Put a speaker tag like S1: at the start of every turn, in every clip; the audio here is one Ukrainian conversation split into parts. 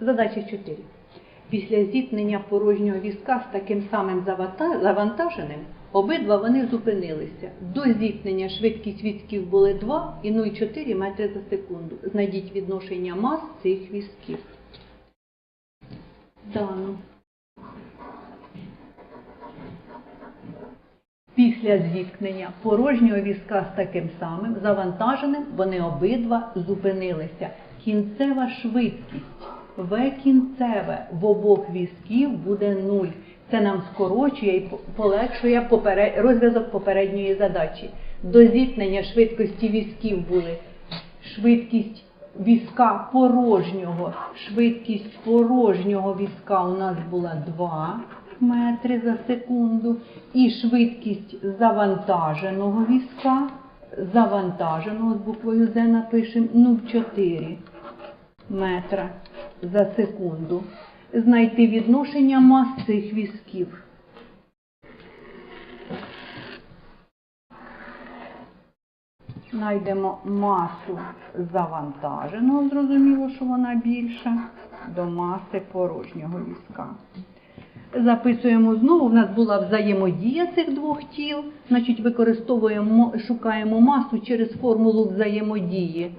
S1: Задача 4. Після зіткнення порожнього візка з таким самим завантаженим, обидва вони зупинилися. До зіткнення швидкість візків були 2 і 0,4 метри за секунду. Знайдіть відношення мас цих візків. Дано. Після зіткнення порожнього візка з таким самим завантаженим вони обидва зупинилися. Кінцева швидкість В кінцеве в обох візків буде 0. Це нам скорочує і полегшує розв'язок попередньої задачі. До зіткнення швидкості візків були швидкість візка порожнього. Швидкість порожнього візка у нас була 2 метри за секунду. І швидкість завантаженого візка, завантаженого з буквою З напишемо 0,4 метра за секунду. Знайти відношення мас цих візків. Знайдемо масу завантаженого, зрозуміло, що вона більша, до маси порожнього візка. Записуємо знову, в нас була взаємодія цих двох тіл, значить використовуємо, шукаємо масу через формулу взаємодії.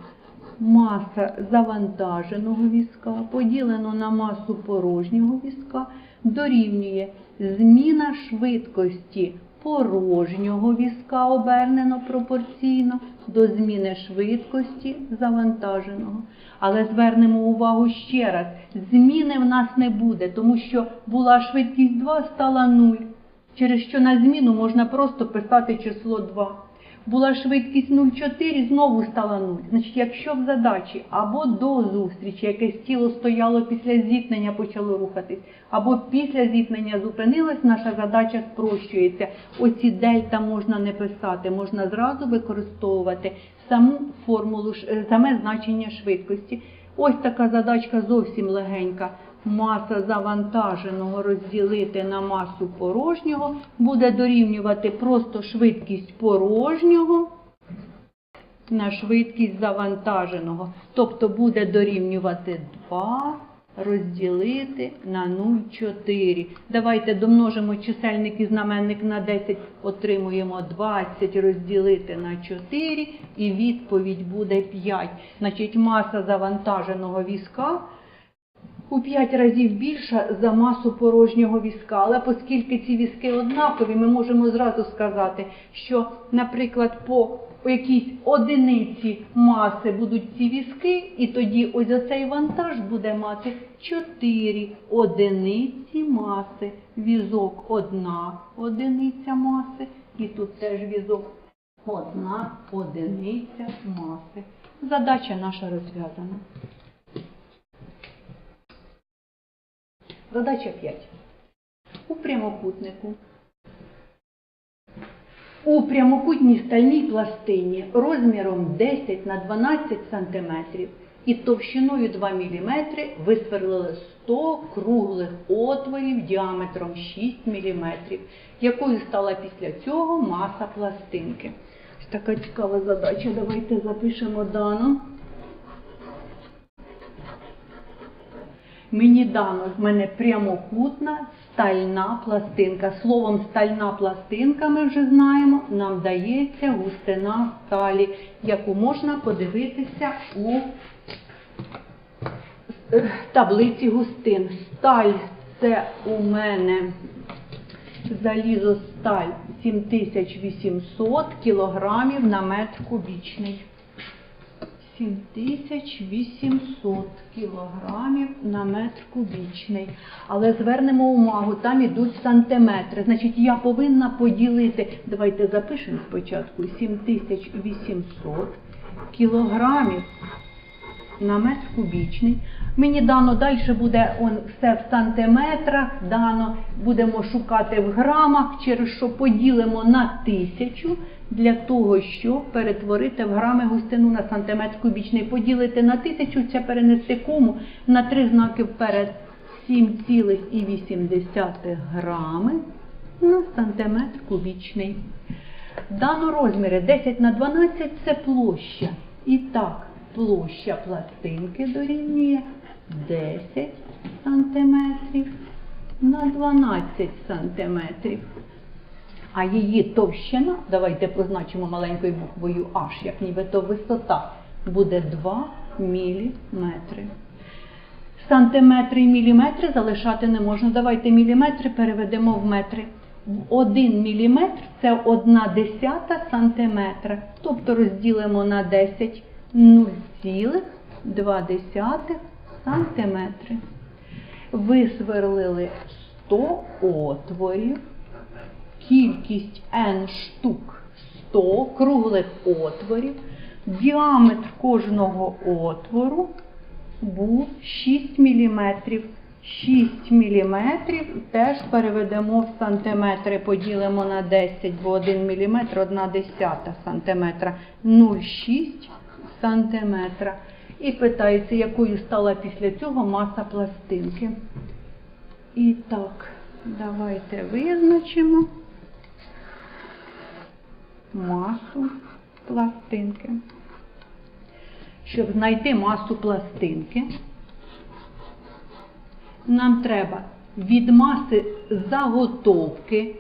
S1: Маса завантаженого візка поділено на масу порожнього візка дорівнює зміна швидкості порожнього візка обернено пропорційно до зміни швидкості завантаженого. Але звернемо увагу ще раз, зміни в нас не буде, тому що була швидкість 2, стала 0. Через що на зміну можна просто писати число 2. Була швидкість 0,4, знову стала 0. Значить, якщо в задачі або до зустрічі якесь тіло стояло після зіткнення, почало рухатись, або після зіткнення зупинилось, наша задача спрощується. Оці дельта можна не писати, можна зразу використовувати саму формулу, е, саме значення швидкості. Ось така задачка зовсім легенька. Маса завантаженого розділити на масу порожнього буде дорівнювати просто швидкість порожнього на швидкість завантаженого. Тобто буде дорівнювати 2 розділити на 0,4. Давайте домножимо чисельник і знаменник на 10, отримуємо 20 розділити на 4 і відповідь буде 5. Значить, маса завантаженого візка у 5 разів більша за масу порожнього візка. Але оскільки ці візки однакові, ми можемо зразу сказати, що, наприклад, по якійсь одиниці маси будуть ці візки, і тоді ось оцей вантаж буде мати 4 одиниці маси. Візок одна одиниця маси, і тут теж візок одна одиниця маси. Задача наша розв'язана. Задача 5. У прямокутнику. У прямокутній стальній пластині розміром 10 на 12 см і товщиною 2 мм висверлили 100 круглих отворів діаметром 6 мм, якою стала після цього маса пластинки. Така цікава задача. Давайте запишемо дану. Мені дано в мене прямокутна стальна пластинка. Словом стальна пластинка ми вже знаємо, нам дається густина сталі, яку можна подивитися у е, таблиці густин. Сталь це у мене залізосталь 7800 кілограмів на метр кубічний. 7800 кілограмів на метр кубічний. Але звернемо увагу, там ідуть сантиметри. Значить, я повинна поділити, давайте запишемо спочатку 7800 кілограмів на метр кубічний. Мені дано далі буде он, все в сантиметрах, дано будемо шукати в грамах, через що поділимо на тисячу для того, щоб перетворити в грами густину на сантиметр кубічний. Поділити на тисячу це перенести кому на три знаки вперед 7,8 грами на сантиметр кубічний. Дано розміри 10 на 12 це площа. І так, площа пластинки дорівнює 10 сантиметрів на 12 сантиметрів. А її товщина, давайте позначимо маленькою буквою H, як нібито висота, буде 2 міліметри. Сантиметри і міліметри залишати не можна. Давайте міліметри переведемо в метри. Один міліметр це одна десята сантиметра. Тобто розділимо на 10 0,2 сантиметри. Висверлили 100 отворів, кількість n штук 100 круглих отворів, діаметр кожного отвору був 6 мм. 6 мм теж переведемо в сантиметри, поділимо на 10, бо 1 мм 1 десята сантиметра, 0,6 сантиметра. І питається, якою стала після цього маса пластинки. І так, давайте визначимо масу пластинки. Щоб знайти масу пластинки, нам треба від маси заготовки,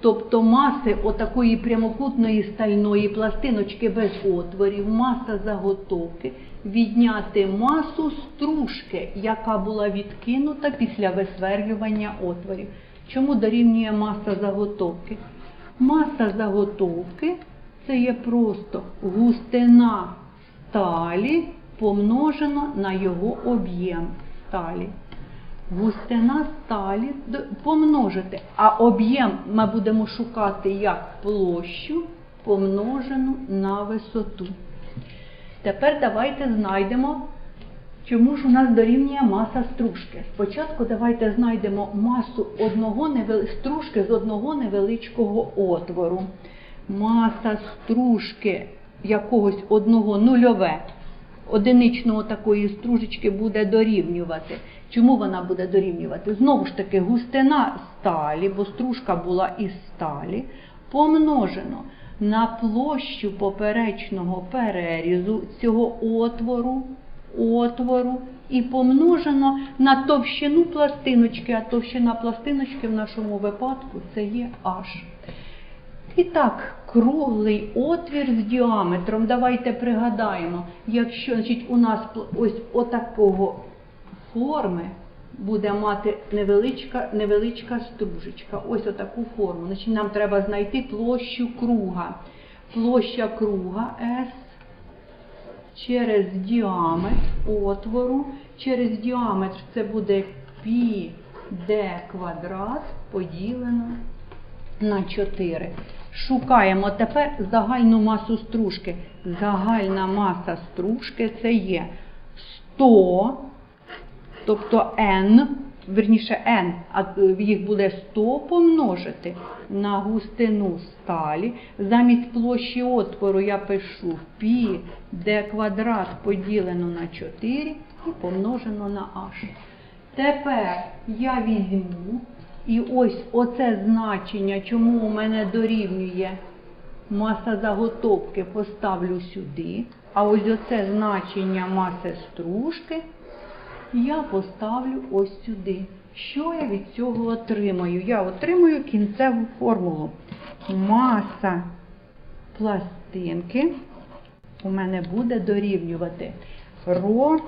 S1: тобто маси отакої прямокутної стальної пластиночки без отворів, маса заготовки, відняти масу стружки, яка була відкинута після висверлювання отворів. Чому дорівнює маса заготовки? Маса заготовки це є просто густина сталі помножено на його об'єм сталі. Густина сталі помножити, а об'єм ми будемо шукати як площу помножену на висоту. Тепер давайте знайдемо, чому ж у нас дорівнює маса стружки. Спочатку давайте знайдемо масу одного невели... стружки з одного невеличкого отвору. Маса стружки якогось одного нульове одиничного такої стружечки буде дорівнювати. Чому вона буде дорівнювати? Знову ж таки, густина сталі, бо стружка була із сталі, помножено на площу поперечного перерізу цього отвору, отвору і помножено на товщину пластиночки, а товщина пластиночки в нашому випадку це є H. І так, круглий отвір з діаметром. Давайте пригадаємо, якщо значить, у нас ось отакого форми буде мати невеличка, невеличка стружечка. Ось отаку форму. Значить, нам треба знайти площу круга. Площа круга S через діаметр отвору. Через діаметр це буде π квадрат поділено на 4. Шукаємо тепер загальну масу стружки. Загальна маса стружки це є 100, тобто n, верніше n, а е, їх буде 100 помножити на густину сталі. Замість площі отвору я пишу π d квадрат поділено на 4 і помножено на h. Тепер я візьму і ось оце значення, чому у мене дорівнює маса заготовки, поставлю сюди. А ось оце значення маси стружки я поставлю ось сюди. Що я від цього отримаю? Я отримую кінцеву формулу. Маса пластинки у мене буде дорівнювати ро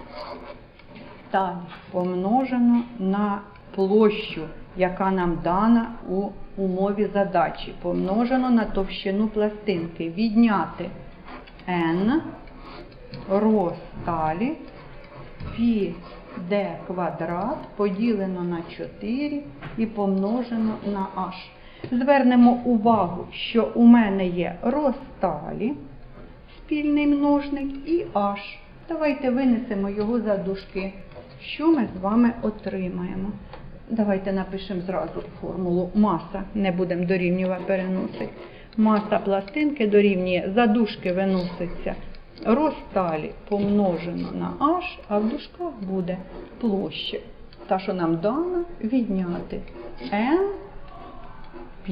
S1: сталь помножено на площу, яка нам дана у умові задачі, помножено на товщину пластинки. Відняти n ро сталі пі d квадрат поділено на 4 і помножено на h. Звернемо увагу, що у мене є ро сталі, спільний множник і h. Давайте винесемо його за дужки. Що ми з вами отримаємо? Давайте напишемо зразу формулу маса, не будемо дорівнювати переносити. Маса пластинки дорівнює, за дужки виноситься розсталі помножено на h, а в дужках буде площа. Та, що нам дана, відняти n π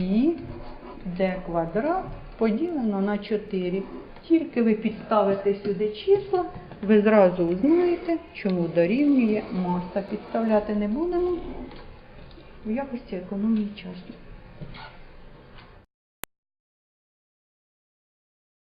S1: d квадрат поділено на 4. Тільки ви підставите сюди числа, ви зразу узнаєте, чому дорівнює маса. Підставляти не будемо в якості економії часу.